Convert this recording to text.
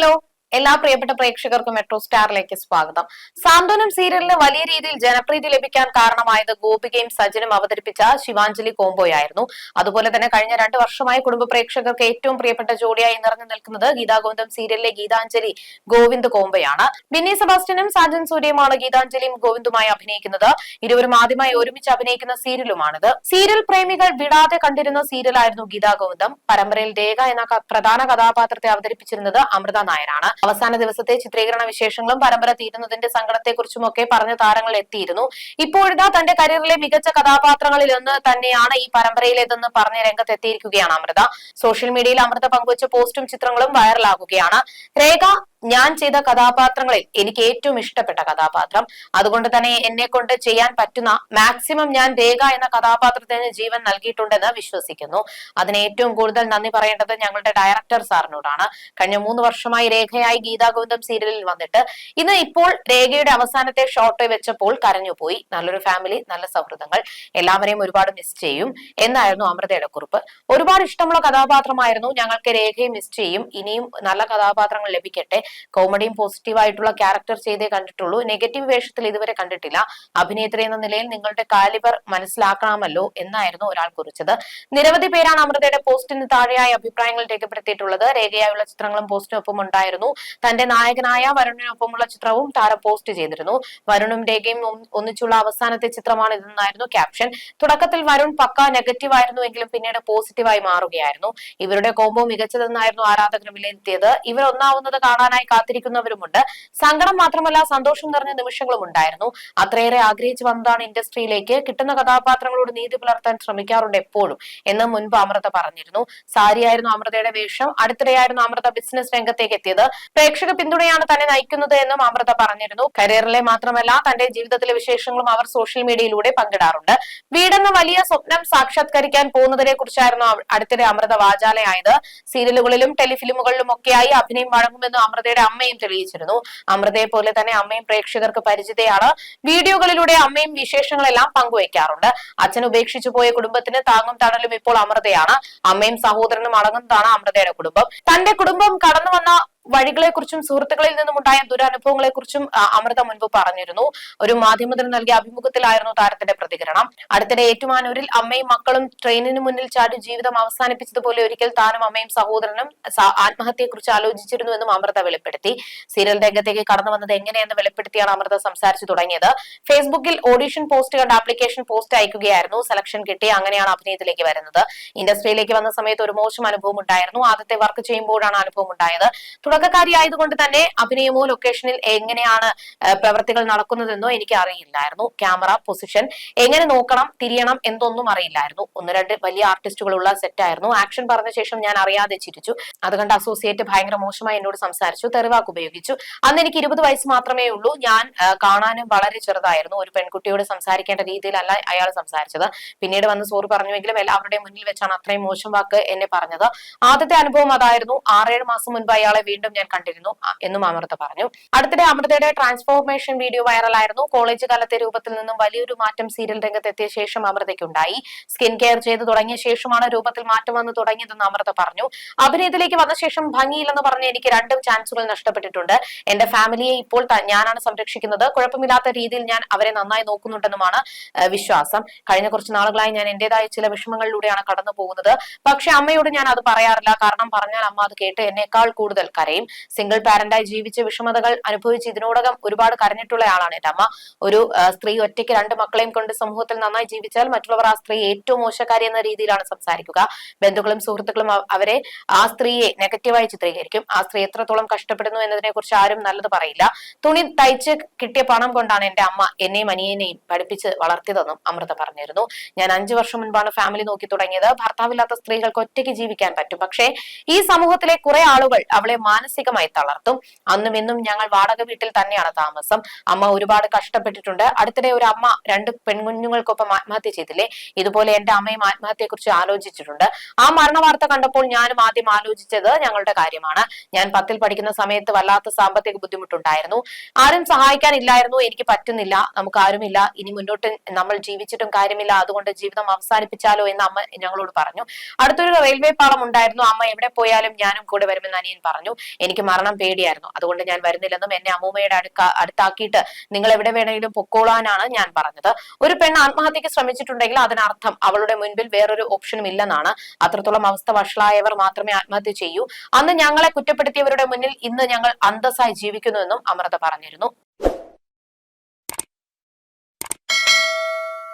Hello എല്ലാ പ്രിയപ്പെട്ട പ്രേക്ഷകർക്കും മെട്രോ സ്റ്റാറിലേക്ക് സ്വാഗതം. സാന്ത്വനം സീരിയലിന് വലിയ രീതിയിൽ ജനപ്രീതി ലഭിക്കാൻ കാരണമായത് ഗോപികയും സജനും അവതരിപ്പിച്ച ശിവാഞ്ജലി കോംബോയായിരുന്നു അതുപോലെ തന്നെ കഴിഞ്ഞ രണ്ട് വർഷമായി കുടുംബ പ്രേക്ഷകർക്ക് ഏറ്റവും പ്രിയപ്പെട്ട ജോഡിയായി നിറഞ്ഞു നിൽക്കുന്നത് ഗീതാഗോവിന്ദം സീരിയലിലെ ഗീതാഞ്ജലി ഗോവിന്ദ് കോംബോയാണ് ബിന്നി സെബാസ്റ്റ്യനും സാജൻ സൂര്യയുമാണ് ഗീതാഞ്ജലിയും ഗോവിന്ദുമായി അഭിനയിക്കുന്നത്. ഇരുവരും ആദ്യമായി ഒരുമിച്ച് അഭിനയിക്കുന്ന സീരിയലുമാണിത്. സീരിയൽ പ്രേമികൾ വിടാതെ കണ്ടിരുന്ന സീരിയലായിരുന്നു ഗീതാഗോവിന്ദം പരമ്പരയിൽ രേഖ എന്ന പ്രധാന കഥാപാത്രത്തെ അവതരിപ്പിച്ചിരുന്നത് അമൃത നായരാണ്. അവസാന ദിവസത്തെ ചിത്രീകരണ വിശേഷങ്ങളും പരമ്പര തീരുന്നതിന്റെ സങ്കടത്തെക്കുറിച്ചുമൊക്കെ പറഞ്ഞ താരങ്ങൾ എത്തിയിരുന്നു. ഇപ്പോഴിതാ തന്റെ കരിയറിലെ മികച്ച കഥാപാത്രങ്ങളിൽ ഒന്ന് തന്നെയാണ് ഈ പരമ്പരയിലേതെന്ന് പറഞ്ഞ് രംഗത്തെത്തിയിരിക്കുകയാണ് അമൃത. സോഷ്യൽ മീഡിയയിൽ അമൃത പങ്കുവച്ച പോസ്റ്റും ചിത്രങ്ങളും വൈറലാകുകയാണ്. രേഖ ഞാൻ ചെയ്ത കഥാപാത്രങ്ങളിൽ എനിക്ക് ഏറ്റവും ഇഷ്ടപ്പെട്ട കഥാപാത്രം. അതുകൊണ്ട് തന്നെ എന്നെ കൊണ്ട് ചെയ്യാൻ പറ്റുന്ന മാക്സിമം ഞാൻ രേഖ എന്ന കഥാപാത്രത്തിന് ജീവൻ നൽകിയിട്ടുണ്ടെന്ന് വിശ്വസിക്കുന്നു. അതിന് ഏറ്റവും കൂടുതൽ നന്ദി പറയേണ്ടത് ഞങ്ങളുടെ ഡയറക്ടർ സാറിനോടാണ്. കഴിഞ്ഞ മൂന്ന് വർഷമായി രേഖയായി ഗീതാഗോവിന്ദം സീരിയലിൽ വന്നിട്ട്. ഇന്ന് ഇപ്പോൾ രേഖയുടെ അവസാനത്തെ ഷോട്ട് വെച്ചപ്പോൾ കരഞ്ഞുപോയി നല്ലൊരു ഫാമിലി നല്ല സൗഹൃദങ്ങൾ. എല്ലാവരെയും ഒരുപാട് മിസ് ചെയ്യും. എന്നായിരുന്നു അമൃതയുടെ കുറിപ്പ്. ഒരുപാട് ഇഷ്ടമുള്ള കഥാപാത്രമായിരുന്നു. ഞങ്ങൾക്ക് രേഖയെ മിസ് ചെയ്യും. ഇനിയും നല്ല കഥാപാത്രങ്ങൾ ലഭിക്കട്ടെ. കോമഡിയും പോസിറ്റീവായിട്ടുള്ള ക്യാരക്ടർ ചെയ്തേ കണ്ടിട്ടുള്ളൂ. നെഗറ്റീവ് വേഷത്തിൽ ഇതുവരെ കണ്ടിട്ടില്ല. അഭിനേത്രി എന്ന നിലയിൽ നിങ്ങളുടെ കാലിബർ മനസ്സിലാക്കണമല്ലോ എന്നായിരുന്നു ഒരാൾ കുറിച്ചത്. നിരവധി പേരാണ് അമൃതയുടെ പോസ്റ്റിന് താഴെയായി അഭിപ്രായങ്ങൾ രേഖപ്പെടുത്തിയിട്ടുള്ളത്. രേഖയായുള്ള ചിത്രങ്ങളും പോസ്റ്റിനൊപ്പം ഉണ്ടായിരുന്നു. തന്റെ നായകനായ വരുണിനൊപ്പമുള്ള ചിത്രവും താര പോസ്റ്റ് ചെയ്തിരുന്നു. വരുണും രേഖയും ഒന്നിച്ചുള്ള അവസാനത്തെ ചിത്രമാണ് ഇതെന്നായിരുന്നു ക്യാപ്ഷൻ തുടക്കത്തിൽ വരുൺ പക്ക നെഗറ്റീവ് ആയിരുന്നു എങ്കിലും പിന്നീട് പോസിറ്റീവായി മാറുകയായിരുന്നു. ഇവരുടെ കോമ്പോ മികച്ചതെന്നായിരുന്നു ആരാധകർ വിലയിരുത്തിയത്. ഇവർ ഒന്നാവുന്നത് കാണാനായി കാത്തിരിക്കുന്നവരുമുണ്ട്. സങ്കടം മാത്രമല്ല സന്തോഷം നിറഞ്ഞ നിമിഷങ്ങളും ഉണ്ടായിരുന്നു. അത്രയേറെ ആഗ്രഹിച്ചു വന്നതാണ് ഇൻഡസ്ട്രിയിലേക്ക്. കിട്ടുന്ന കഥാപാത്രങ്ങളോട് നീതി പുലർത്താൻ ശ്രമിക്കാറുണ്ട് എപ്പോഴും എന്ന് മുൻപ് അമൃത പറഞ്ഞിരുന്നു. സാരിയായിരുന്നു അമൃതയുടെ വേഷം അടുത്തിടെയായിരുന്നു അമൃത ബിസിനസ് രംഗത്തേക്ക് എത്തിയത്. പ്രേക്ഷക പിന്തുണയാണ് തന്നെ നയിക്കുന്നത് എന്നും അമൃത പറഞ്ഞിരുന്നു. കരിയറിലെ മാത്രമല്ല തന്റെ ജീവിതത്തിലെ വിശേഷങ്ങളും അവർ സോഷ്യൽ മീഡിയയിലൂടെ പങ്കിടാറുണ്ട്. വീടെന്ന വലിയ സ്വപ്നം സാക്ഷാത്കരിക്കാൻ പോകുന്നതിനെ കുറിച്ചായിരുന്നു അടുത്തിടെ അമൃത വാചാലയായത്. സീരിയലുകളിലും ടെലിഫിലിമുകളിലും ഒക്കെയായി അഭിനയം വഴങ്ങുമെന്ന് അമൃതയുടെ അമ്മയും തെളിയിച്ചിരുന്നു. അമൃതയെ പോലെ തന്നെ അമ്മയും പ്രേക്ഷകർക്ക് പരിചിതയാണ്. വീഡിയോകളിലൂടെ അമ്മയും വിശേഷങ്ങളെല്ലാം പങ്കുവയ്ക്കാറുണ്ട്. അച്ഛൻ ഉപേക്ഷിച്ചു പോയ കുടുംബത്തിന് താങ്ങും തണലും ഇപ്പോൾ അമൃതയാണ്. അമ്മയും സഹോദരനും അടങ്ങുന്നതാണ് അമൃതയുടെ കുടുംബം. തന്റെ കുടുംബം കടന്നു വന്ന വഴികളെക്കുറിച്ചും സുഹൃത്തുക്കളിൽ നിന്നും ഉണ്ടായ ദുരനുഭവങ്ങളെക്കുറിച്ചും കുറിച്ചും അമൃത മുൻപ് പറഞ്ഞിരുന്നു. ഒരു മാധ്യമത്തിന് നൽകിയ അഭിമുഖത്തിലായിരുന്നു താരത്തിന്റെ പ്രതികരണം. അടുത്തിടെ ഏറ്റുമാനൂരിൽ അമ്മയും മക്കളും ട്രെയിനിന് മുന്നിൽ ചാടി ജീവിതം അവസാനിപ്പിച്ചതുപോലെ ഒരിക്കൽ താനും അമ്മയും സഹോദരനും ആത്മഹത്യയെക്കുറിച്ച് ആത്മഹത്യയെക്കുറിച്ച് ആലോചിച്ചിരുന്നുവെന്നും അമൃത വെളിപ്പെടുത്തി. സീരിയൽ രംഗത്തേക്ക് കടന്നു വന്നത് എങ്ങനെയെന്ന് വെളിപ്പെടുത്തിയാണ് അമൃത സംസാരിച്ചു തുടങ്ങിയത്. ഫേസ്ബുക്കിൽ ഓഡിഷൻ പോസ്റ്റ് കണ്ട ആപ്ലിക്കേഷൻ പോസ്റ്റ് അയക്കുകയായിരുന്നു. സെലക്ഷൻ കിട്ടി അങ്ങനെയാണ് അഭിനയത്തിലേക്ക് വരുന്നത്. ഇൻഡസ്ട്രിയിലേക്ക് വന്ന സമയത്ത് ഒരു മോശം അനുഭവം ഉണ്ടായിരുന്നു. ആദ്യത്തെ വർക്ക് ചെയ്യുമ്പോഴാണ് അനുഭവം ഉണ്ടായത്. തുടക്കക്കാരിയായതുകൊണ്ട് തന്നെ അഭിനയമോ ലൊക്കേഷനിൽ എങ്ങനെയാണ് പ്രവർത്തികൾ നടക്കുന്നതെന്നോ എനിക്ക് അറിയില്ലായിരുന്നു. ക്യാമറ പൊസിഷൻ എങ്ങനെ നോക്കണം തിരിയണം എന്തൊന്നും അറിയില്ലായിരുന്നു. ഒന്ന് രണ്ട് വലിയ ആർട്ടിസ്റ്റുകളുള്ള സെറ്റ് ആയിരുന്നു. ആക്ഷൻ പറഞ്ഞ ശേഷം ഞാൻ അറിയാതെ ചിരിച്ചു. അതുകൊണ്ട് അസോസിയേറ്റ് ഭയങ്കര മോശമായി എന്നോട് സംസാരിച്ചു. തെറിവാക്ക് ഉപയോഗിച്ചു. അന്ന് എനിക്ക് ഇരുപത് വയസ്സ് മാത്രമേ ഉള്ളൂ. ഞാൻ കാണാനും വളരെ ചെറുതായിരുന്നു. ഒരു പെൺകുട്ടിയോട് സംസാരിക്കേണ്ട രീതിയിലല്ല അയാൾ സംസാരിച്ചത്. പിന്നീട് വന്ന് സോറി പറഞ്ഞുവെങ്കിലും എല്ലാവരുടെയും മുന്നിൽ വെച്ചാണ് അത്രയും മോശം വാക്ക് എന്നെ പറഞ്ഞത്. ആദ്യത്തെ അനുഭവം അതായിരുന്നു. ആറേഴ് മാസം മുൻപ് അയാളെ വീണ്ടും ഞാൻ കണ്ടിരുന്നു എന്നും അമൃത പറഞ്ഞു. അടുത്തിടെ അമൃതയുടെ ട്രാൻസ്ഫോർമേഷൻ വീഡിയോ വൈറലായിരുന്നു കോളേജ് കാലത്തെ രൂപത്തിൽ നിന്നും വലിയൊരു മാറ്റം സീരിയൽ രംഗത്തെത്തിയ ശേഷം അമൃതയ്ക്കുണ്ടായി. സ്കിൻ കെയർ ചെയ്ത് തുടങ്ങിയ ശേഷമാണ് രൂപത്തിൽ മാറ്റം വന്ന് തുടങ്ങിയതെന്ന് അമൃത പറഞ്ഞു. അഭിനയത്തിലേക്ക് വന്ന ശേഷം ഭംഗിയില്ലെന്ന് പറഞ്ഞ് എനിക്ക് രണ്ടും ചാൻസുകൾ നഷ്ടപ്പെട്ടിട്ടുണ്ട്. എന്റെ ഫാമിലിയെ ഇപ്പോൾ ഞാനാണ് സംരക്ഷിക്കുന്നത്. കുഴപ്പമില്ലാത്ത രീതിയിൽ ഞാൻ അവരെ നന്നായി നോക്കുന്നുണ്ടെന്നുമാണ് വിശ്വാസം. കഴിഞ്ഞ കുറച്ച് നാളുകളായി ഞാൻ എന്റേതായ ചില വിഷമങ്ങളിലൂടെയാണ് കടന്നു പോകുന്നത് പക്ഷെ അമ്മയോട് ഞാൻ അത് പറയാറില്ല. കാരണം പറഞ്ഞാൽ അമ്മ അത് കേട്ട് എന്നേക്കാൾ കൂടുതൽ കരയും. സിംഗിൾ പാരന്റായി ജീവിച്ച വിഷമതകൾ അനുഭവിച്ച് ഇതിനോടകം ഒരുപാട് കരഞ്ഞിട്ടുള്ള ആളാണ് എന്റെ അമ്മ ഒരു സ്ത്രീ ഒറ്റയ്ക്ക് രണ്ട് മക്കളെയും കൊണ്ട് സമൂഹത്തിൽ നന്നായി ജീവിച്ചാൽ മറ്റുള്ളവർ ആ സ്ത്രീ ഏറ്റവും മോശക്കാരി എന്ന രീതിയിലാണ് സംസാരിക്കുക. ബന്ധുക്കളും സുഹൃത്തുക്കളും അവരെ ആ സ്ത്രീയെ നെഗറ്റീവായി ചിത്രീകരിക്കും. ആ സ്ത്രീ എത്രത്തോളം കഷ്ടപ്പെടുന്നു എന്നതിനെ കുറിച്ച് ആരും നല്ലത് പറയില്ല. തുണി തയ്ച്ച് കിട്ടിയ പണം കൊണ്ടാണ് എന്റെ അമ്മ എന്നെയും അനിയനെയും പഠിപ്പിച്ച് വളർത്തിയതെന്നും അമൃത പറഞ്ഞിരുന്നു. ഞാൻ അഞ്ചു വർഷം മുൻപാണ് ഫാമിലി നോക്കി തുടങ്ങിയത്. ഭർത്താവില്ലാത്ത സ്ത്രീകൾക്ക് ഒറ്റയ്ക്ക് ജീവിക്കാൻ പറ്റും. പക്ഷേ ഈ സമൂഹത്തിലെ കുറെ ആളുകൾ അവളെ മാനസികമായി തളർത്തും. അന്നും ഇന്നും ഞങ്ങൾ വാടക വീട്ടിൽ തന്നെയാണ് താമസം. അമ്മ ഒരുപാട് കഷ്ടപ്പെട്ടിട്ടുണ്ട്. അടുത്തിടെ ഒരു അമ്മ രണ്ട് പെൺകുഞ്ഞുങ്ങൾക്കൊപ്പം ആത്മഹത്യ ചെയ്തില്ലേ? ഇതുപോലെ എന്റെ അമ്മയും ആത്മഹത്യയെക്കുറിച്ച് ആലോചിച്ചിട്ടുണ്ട്. ആ മരണ വാർത്ത കണ്ടപ്പോൾ ഞാനും ആദ്യം ആലോചിച്ചത് ഞങ്ങളുടെ കാര്യമാണ്. ഞാൻ പത്തിൽ പഠിക്കുന്ന സമയത്ത് വല്ലാത്ത സാമ്പത്തിക ബുദ്ധിമുട്ടുണ്ടായിരുന്നു. ആരും സഹായിക്കാനില്ലായിരുന്നു. എനിക്ക് പറ്റുന്നില്ല. നമുക്ക് ആരുമില്ല ഇനി മുന്നോട്ട് നമ്മൾ ജീവിച്ചിട്ടും കാര്യമില്ല. അതുകൊണ്ട് ജീവിതം അവസാനിപ്പിച്ചാലോ എന്ന് അമ്മ ഞങ്ങളോട് പറഞ്ഞു. അടുത്തൊരു റെയിൽവേ പാളം ഉണ്ടായിരുന്നു. അമ്മ എവിടെ പോയാലും ഞാനും കൂടെ വരുമെന്ന് അനിയൻ പറഞ്ഞു. എനിക്ക് മരണം പേടിയായിരുന്നു അതുകൊണ്ട് ഞാൻ വരുന്നില്ലെന്നും എന്നെ അമ്മൂമ്മയുടെ അടുക്ക അടുത്താക്കിയിട്ട് നിങ്ങൾ എവിടെ വേണമെങ്കിലും പൊക്കോളാനാണ് ഞാൻ പറഞ്ഞത്. ഒരു പെണ്ണ് ആത്മഹത്യക്ക് ശ്രമിച്ചിട്ടുണ്ടെങ്കിൽ അതിനർത്ഥം അവളുടെ മുൻപിൽ വേറൊരു ഓപ്ഷനും ഇല്ലെന്നാണ്. അത്രത്തോളം അവസ്ഥ വഷളായവർ മാത്രമേ ആത്മഹത്യ ചെയ്യൂ. അന്ന് ഞങ്ങളെ കുറ്റപ്പെടുത്തിയവരുടെ മുന്നിൽ ഇന്ന് ഞങ്ങൾ അന്തസ്സായി ജീവിക്കുന്നുവെന്നും അമൃത പറഞ്ഞിരുന്നു.